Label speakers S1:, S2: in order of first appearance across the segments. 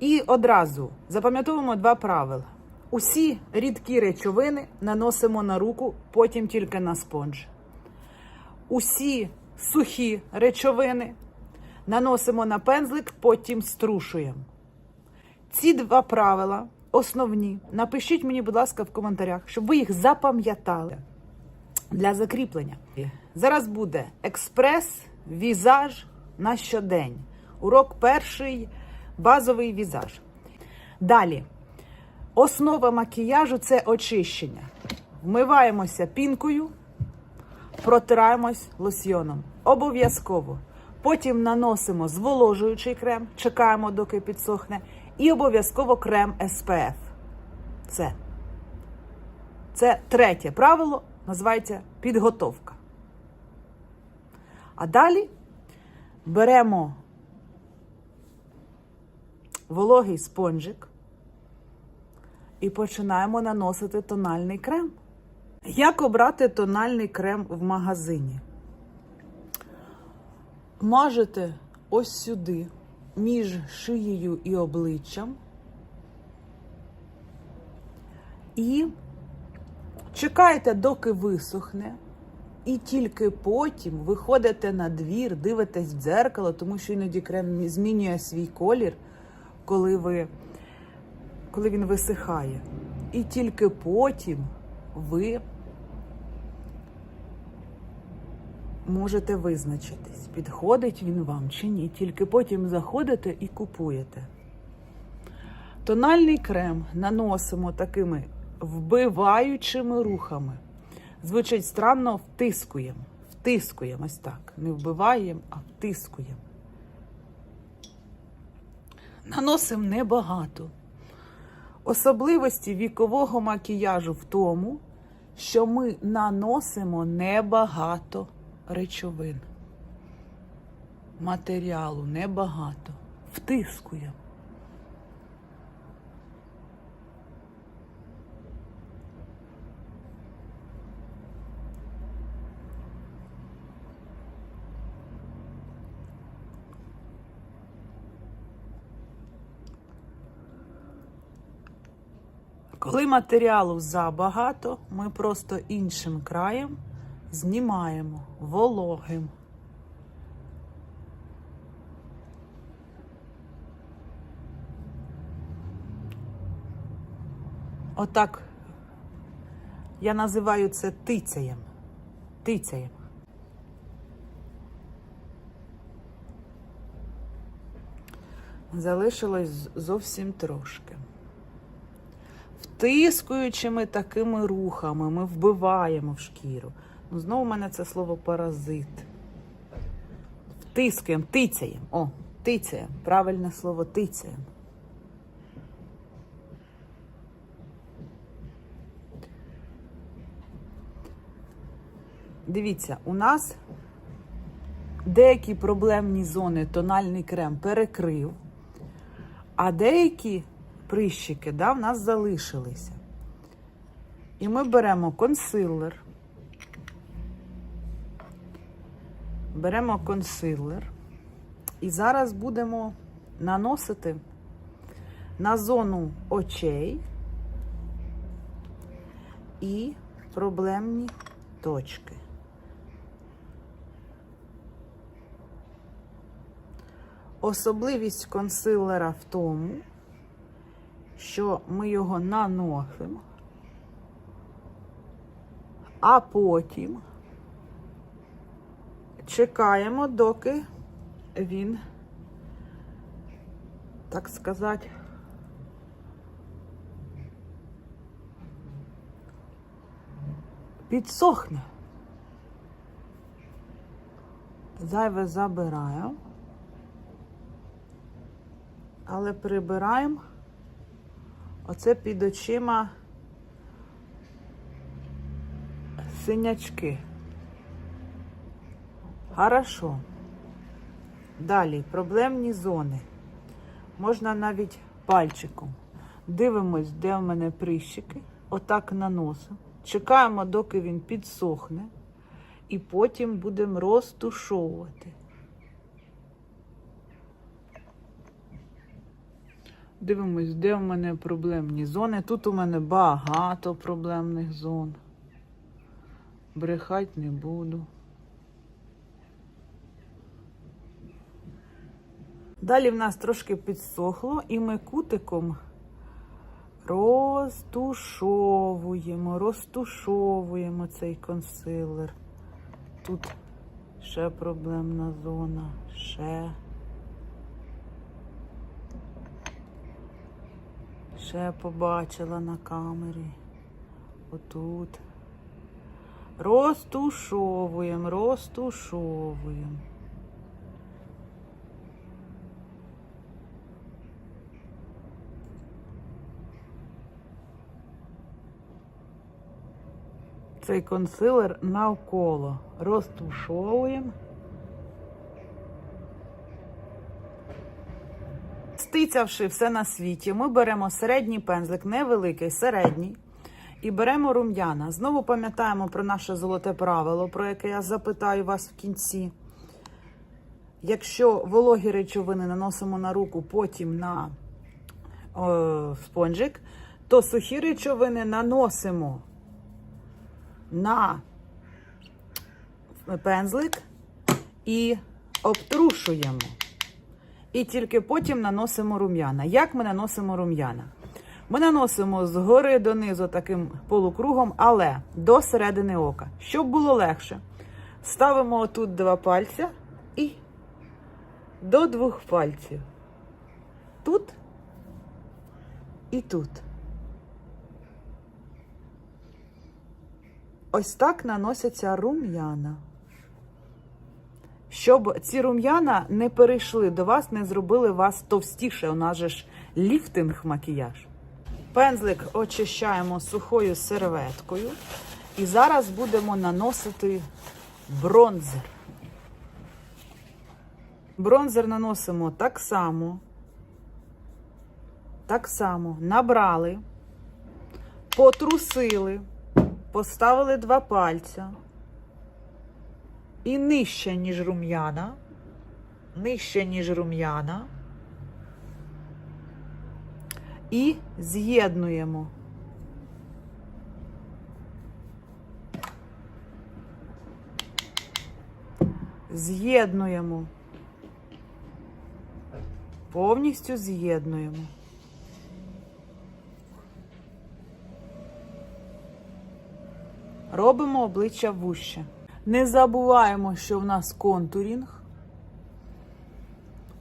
S1: І одразу запам'ятовуємо два правила. Усі рідкі речовини наносимо на руку, потім тільки на спонж. Усі сухі речовини наносимо на пензлик, потім струшуємо. Ці два правила основні. Напишіть мені, будь ласка, в коментарях, щоб ви їх запам'ятали для закріплення. Зараз буде експрес, візаж на щодень. Урок перший базовий візаж. Далі. Основа макіяжу це очищення. Вмиваємося пінкою, протираємось лосьйоном. Обов'язково. Потім наносимо зволожуючий крем, чекаємо, доки підсохне, і обов'язково крем SPF. Це. Це третє правило, називається підготовка. А далі беремо вологий спонжик і починаємо наносити тональний крем. Як обрати тональний крем в магазині? Мажете ось сюди, між шиєю і обличчям. І чекаєте, доки висохне. І тільки потім виходите на двір, дивитесь в дзеркало, тому що іноді крем змінює свій колір, коли, ви, коли він висихає. І тільки потім ви можете визначитись, підходить він вам чи ні. Тільки потім заходите і купуєте. Тональний крем наносимо такими вбиваючими рухами. Звучить странно, втискуємо. Втискуємо ось так. Не вбиваємо, а втискуємо. Наносимо небагато. Особливості вікового макіяжу в тому, що ми наносимо небагато речовин. Матеріалу небагато. Втискуємо. Коли матеріалу забагато, ми просто іншим краєм знімаємо вологим. Отак я називаю це тицяєм. Тицяєм. Залишилось зовсім трошки. Втискуючими такими рухами ми вбиваємо в шкіру. Ну, знову в мене це слово паразит. Втискуємо, тицяємо. О, тицяємо. Правильне слово тицяємо. Дивіться, у нас деякі проблемні зони тональний крем перекрив, а деякі прищики да, в нас залишилися. І ми беремо консилер. Беремо консилер. І зараз будемо наносити на зону очей і проблемні точки. Особливість консилера в тому, що ми його наносимо, а потім чекаємо, доки він, так сказати, підсохне. Зайве забираємо, але прибираємо оце під очима синячки. Хорошо. Далі проблемні зони. Можна навіть пальчиком. Дивимось, де в мене прищики. Отак наносимо. Чекаємо, доки він підсохне. І потім будемо розтушовувати. Дивимось, де в мене проблемні зони. Тут у мене багато проблемних зон. Брехать не буду. Далі в нас трошки підсохло, і ми кутиком розтушовуємо, розтушовуємо цей консилер. Тут ще проблемна зона, ще. Ще побачила на камері. Отут. Розтушовуємо, розтушовуємо. Цей консилер навколо розтушовуємо. Стицявши все на світі, ми беремо середній пензлик, невеликий, середній, і беремо рум'яна. Знову пам'ятаємо про наше золоте правило, про яке я запитаю вас в кінці. Якщо вологі речовини наносимо на руку, потім на о, спонжик, то сухі речовини наносимо на пензлик і обтрушуємо. І тільки потім наносимо рум'яна. Як ми наносимо рум'яна? Ми наносимо згори донизу таким полукругом, але до середини ока. Щоб було легше, ставимо отут два пальця і до двох пальців. Тут і тут. Ось так наносяться рум'яна. Щоб ці рум'яна не перейшли до вас, не зробили вас товстіше. У нас же ж ліфтинг макіяж. Пензлик очищаємо сухою серветкою. І зараз будемо наносити бронзер. Бронзер наносимо так само. Так само набрали, потрусили, поставили два пальця. І нижче, ніж рум'яна. Нижче, ніж рум'яна. І з'єднуємо. З'єднуємо. Повністю з'єднуємо. Робимо обличчя вуще. Не забуваємо, що в нас контурінг.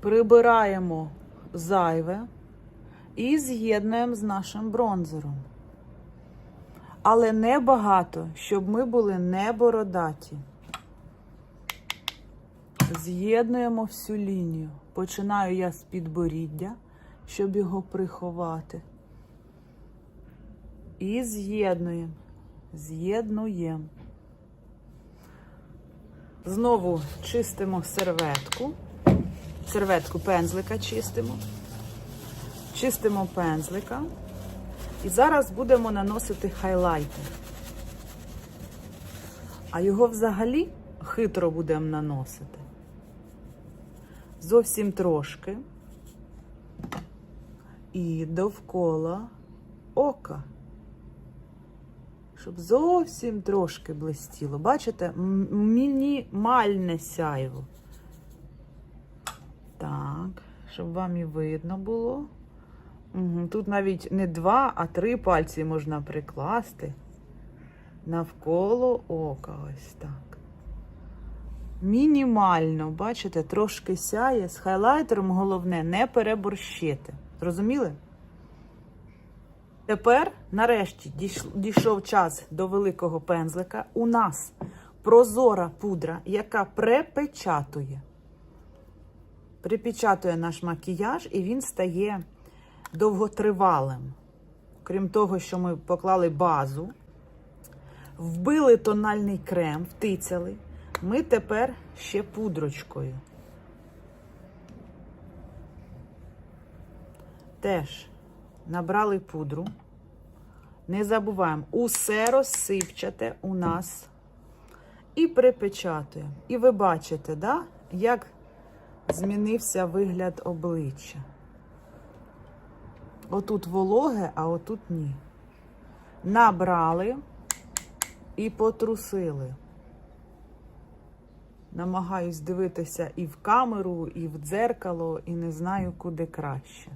S1: Прибираємо зайве і з'єднуємо з нашим бронзером. Але не багато, щоб ми були не бородаті. З'єднуємо всю лінію. Починаю я з підборіддя, щоб його приховати. І з'єднуємо. З'єднуємо. Знову чистимо серветку. Серветку пензлика чистимо. Чистимо пензлика. І зараз будемо наносити хайлайтер. А його взагалі хитро будемо наносити. Зовсім трошки. І довкола ока щоб зовсім трошки блистіло. Бачите, мінімальне сяйво. Так, щоб вам і видно було. Тут навіть не два, а три пальці можна прикласти навколо ока. Ось так. Мінімально, бачите, трошки сяє. З хайлайтером головне не переборщити. Зрозуміли? Тепер, нарешті, дійшов час до великого пензлика. У нас прозора пудра, яка препечатує. Припечатує наш макіяж, і він стає довготривалим. Крім того, що ми поклали базу, вбили тональний крем, втицяли. Ми тепер ще пудрочкою. Теж набрали пудру. Не забуваємо, усе розсипчате у нас і припечатуємо. І ви бачите, да, як змінився вигляд обличчя. Отут вологе, а отут ні. Набрали і потрусили. Намагаюсь дивитися і в камеру, і в дзеркало, і не знаю, куди краще.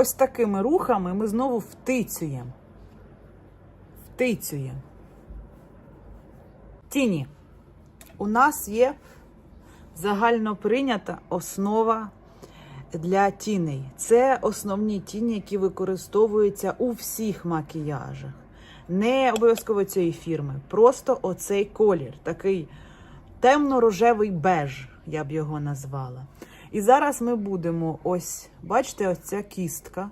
S1: Ось такими рухами ми знову втицюємо. Втицюємо. Тіні. У нас є загально прийнята основа для тіней. Це основні тіні, які використовуються у всіх макіяжах. Не обов'язково цієї фірми. Просто оцей колір, такий темно-рожевий беж, я б його назвала. І зараз ми будемо ось, бачите, ось ця кістка.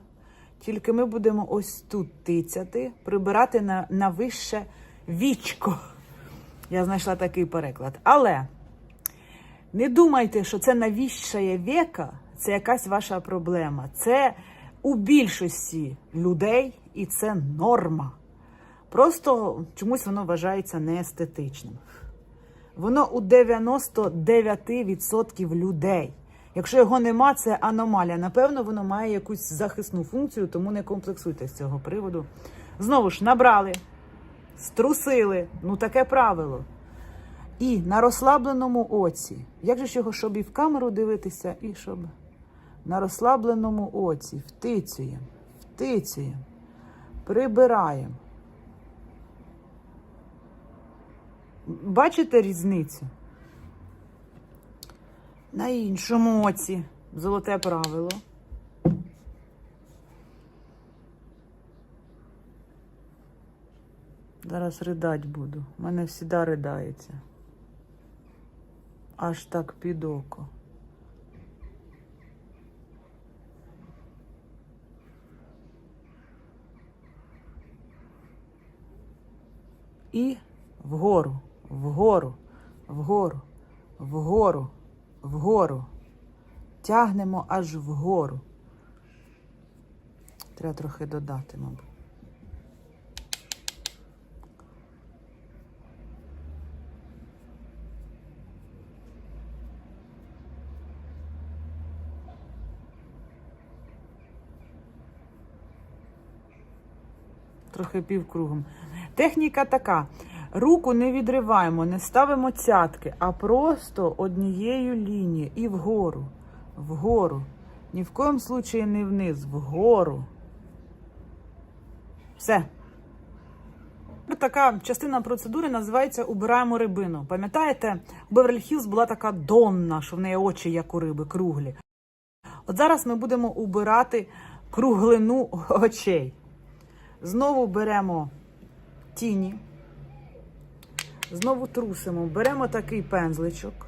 S1: Тільки ми будемо ось тут тицяти, прибирати на, на вище вічко. Я знайшла такий переклад. Але не думайте, що це навіщає века, це якась ваша проблема. Це у більшості людей і це норма. Просто чомусь воно вважається неестетичним. Воно у 99% людей. Якщо його нема, це аномалія. Напевно, воно має якусь захисну функцію, тому не комплексуйте з цього приводу. Знову ж набрали, струсили. Ну таке правило. І на розслабленому оці. Як же ж його, щоб і в камеру дивитися, і щоб на розслабленому оці втицюємо, втицюємо, прибираємо. Бачите різницю? На іншому оці. Золоте правило. Зараз ридать буду. У мене всіда ридається. Аж так під око. І вгору, вгору, вгору, вгору, вгору. Тягнемо аж вгору. Треба трохи додати, мабуть. Трохи півкругом. Техніка така. Руку не відриваємо, не ставимо цятки, а просто однією лінією і вгору. Вгору. Ні в коєму случаї не вниз, вгору. Все. Така частина процедури називається Убираємо рибину. Пам'ятаєте, у Беверлі Хілз була така донна, що в неї очі як у риби, круглі. От зараз ми будемо убирати круглину очей. Знову беремо тіні, знову трусимо, беремо такий пензличок,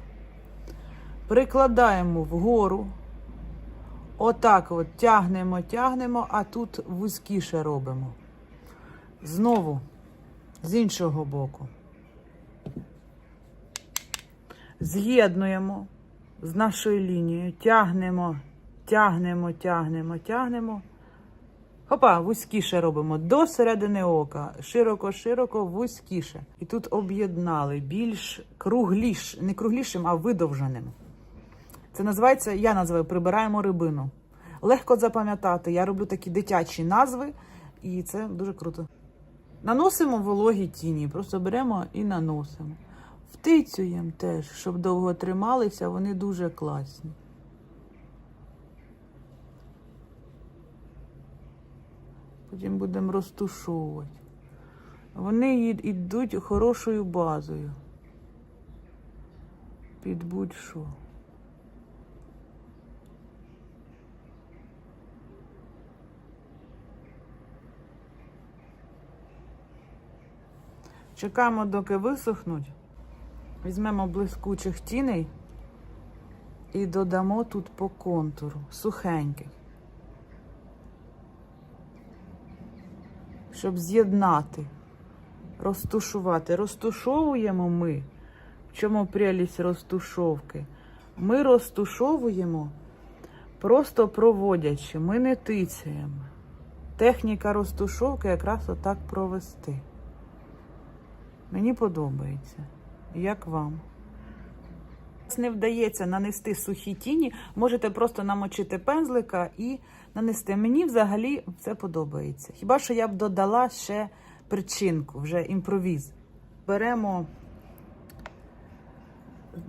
S1: прикладаємо вгору, отак от тягнемо, тягнемо, а тут вузькіше робимо. Знову з іншого боку. З'єднуємо з нашою лінією, тягнемо, тягнемо, тягнемо, тягнемо. Хопа, вузькіше робимо до середини ока. Широко-широко, вузькіше. І тут об'єднали більш кругліш, не круглішим, а видовженим. Це називається, я називаю прибираємо рибину. Легко запам'ятати. Я роблю такі дитячі назви, і це дуже круто. Наносимо вологі тіні, просто беремо і наносимо. Втицюємо теж, щоб довго трималися, вони дуже класні. Потім будемо розтушовувати. Вони йдуть хорошою базою. Під будь-що. Чекаємо, доки висохнуть. Візьмемо блискучих тіней і додамо тут по контуру сухеньких. Щоб з'єднати розтушувати. Розтушовуємо ми. В чому прелість розтушовки? Ми розтушовуємо просто проводячи, ми не тицяємо. Техніка розтушовки якраз отак провести. Мені подобається. Як вам? Не вдається нанести сухі тіні, можете просто намочити пензлика і нанести. Мені взагалі це подобається. Хіба що я б додала ще причинку, вже імпровіз. Беремо,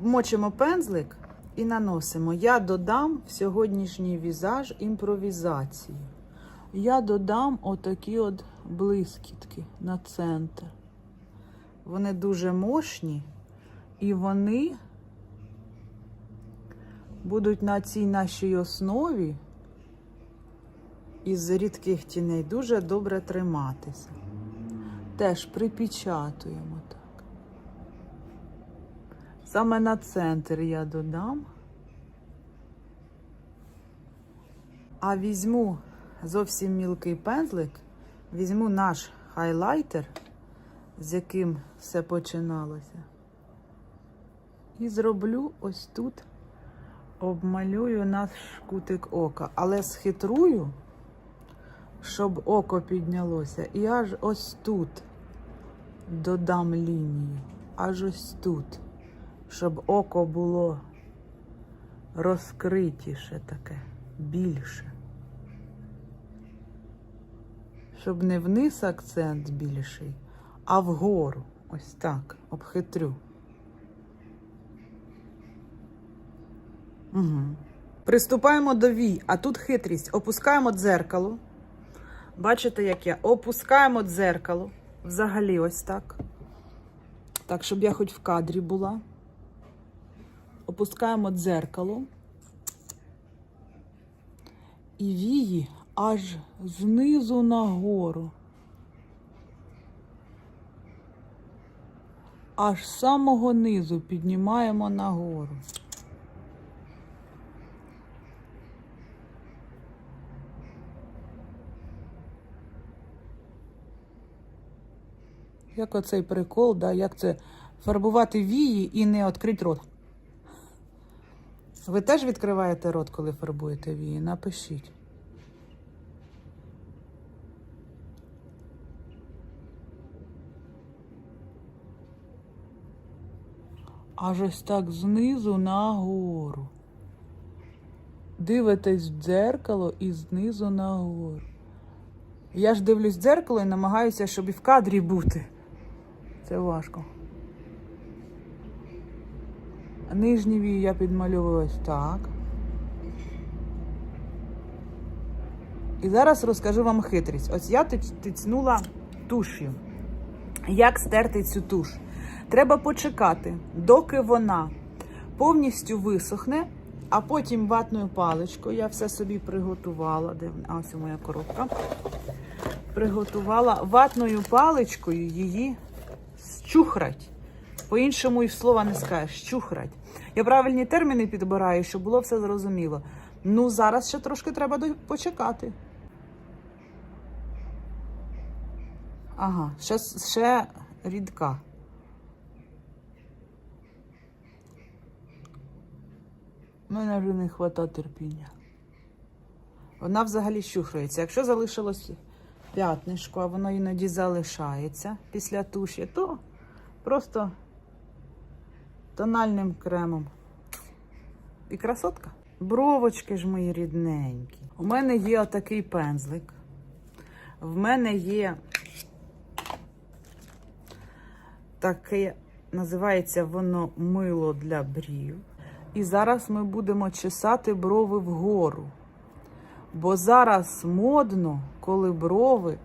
S1: мочимо пензлик і наносимо. Я додам в сьогоднішній візаж імпровізацію. Я додам отакі от блискітки на центр. Вони дуже мощні і вони будуть на цій нашій основі із рідких тіней дуже добре триматися. Теж припечатуємо так. Саме на центр я додам. А візьму зовсім мілкий пензлик, візьму наш хайлайтер, з яким все починалося. І зроблю ось тут, обмалюю наш кутик ока, але схитрую, щоб око піднялося. І аж ось тут додам лінію, аж ось тут, щоб око було розкритіше таке, більше. Щоб не вниз акцент більший, а вгору. Ось так, обхитрю. Угу. Приступаємо до вій, а тут хитрість. Опускаємо дзеркало. Бачите, як я? Опускаємо дзеркало. Взагалі, ось так. Так, щоб я хоч в кадрі була. Опускаємо дзеркало. І вії аж знизу нагору. Аж самого низу піднімаємо нагору. Як оцей прикол, да, як це фарбувати вії і не відкрити рот. Ви теж відкриваєте рот, коли фарбуєте вії? Напишіть. Аж ось так знизу нагору. Дивитесь в дзеркало і знизу нагору. Я ж дивлюсь в дзеркало і намагаюся, щоб і в кадрі бути. Це важко. Нижні вії я підмальовую ось так. І зараз розкажу вам хитрість. Ось я тицнула туш'ю. Як стерти цю туш? Треба почекати, доки вона повністю висохне, а потім ватною паличкою, я все собі приготувала. Де? А, ось моя коробка. Приготувала ватною паличкою її щухрать. По-іншому і слова не скажеш, щухрать. Я правильні терміни підбираю, щоб було все зрозуміло. Ну, зараз ще трошки треба почекати. Ага, ще, ще рідка. У мене вже не вистачає терпіння. Вона взагалі щухрається. Якщо залишилось п'ятнишко, а воно іноді залишається після туші, то просто тональним кремом. І красотка. Бровочки ж мої рідненькі. У мене є отакий пензлик. В мене є таке, називається воно мило для брів. І зараз ми будемо чесати брови вгору. Бо зараз модно, коли брови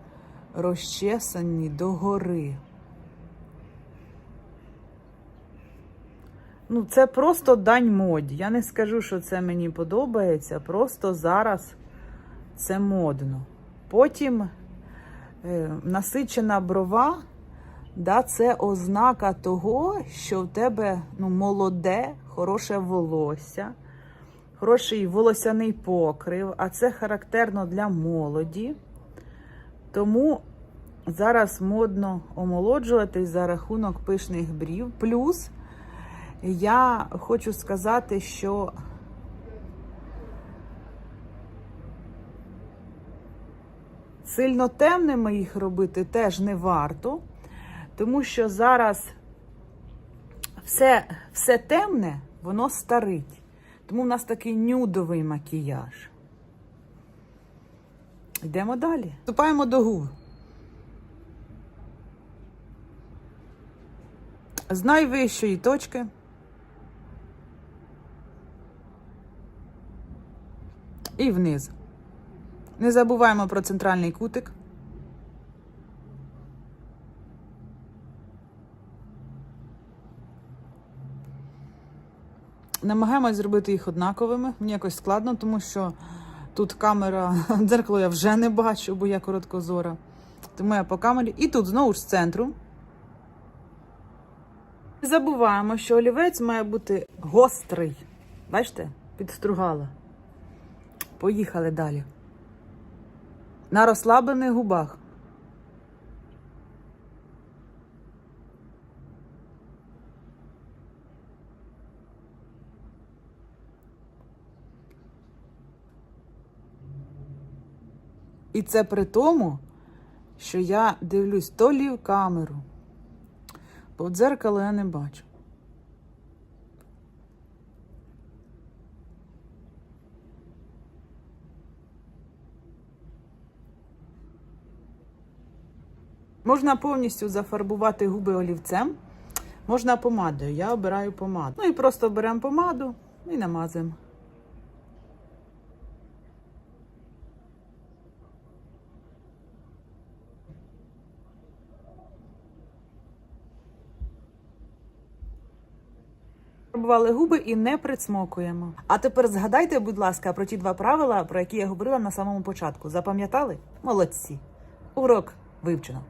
S1: розчесані догори. Ну, це просто дань моді. Я не скажу, що це мені подобається. Просто зараз це модно. Потім е, насичена брова, да, це ознака того, що в тебе ну, молоде, хороше волосся, хороший волосяний покрив, а це характерно для молоді. Тому Зараз модно омолоджуватись за рахунок пишних брів. Плюс я хочу сказати, що сильно темними їх робити теж не варто, тому що зараз все, все темне, воно старить. Тому в нас такий нюдовий макіяж. Йдемо далі. Вступаємо до губ. З найвищої точки. І вниз. Не забуваємо про центральний кутик. Намагаємось зробити їх однаковими. Мені якось складно, тому що тут камера, дзеркало я вже не бачу, бо я короткозора. Тому я по камері. І тут знову ж з центру. Забуваємо, що олівець має бути гострий. Бачите? Підстругала. Поїхали далі. На розслаблених губах. І це при тому, що я дивлюсь то лі в камеру, бо дзеркало я не бачу. Можна повністю зафарбувати губи олівцем, можна помадою. Я обираю помаду. Ну і просто беремо помаду і намазуємо. Фарбували губи і не присмокуємо. А тепер згадайте, будь ласка, про ті два правила, про які я говорила на самому початку. Запам'ятали? Молодці. Урок вивчено.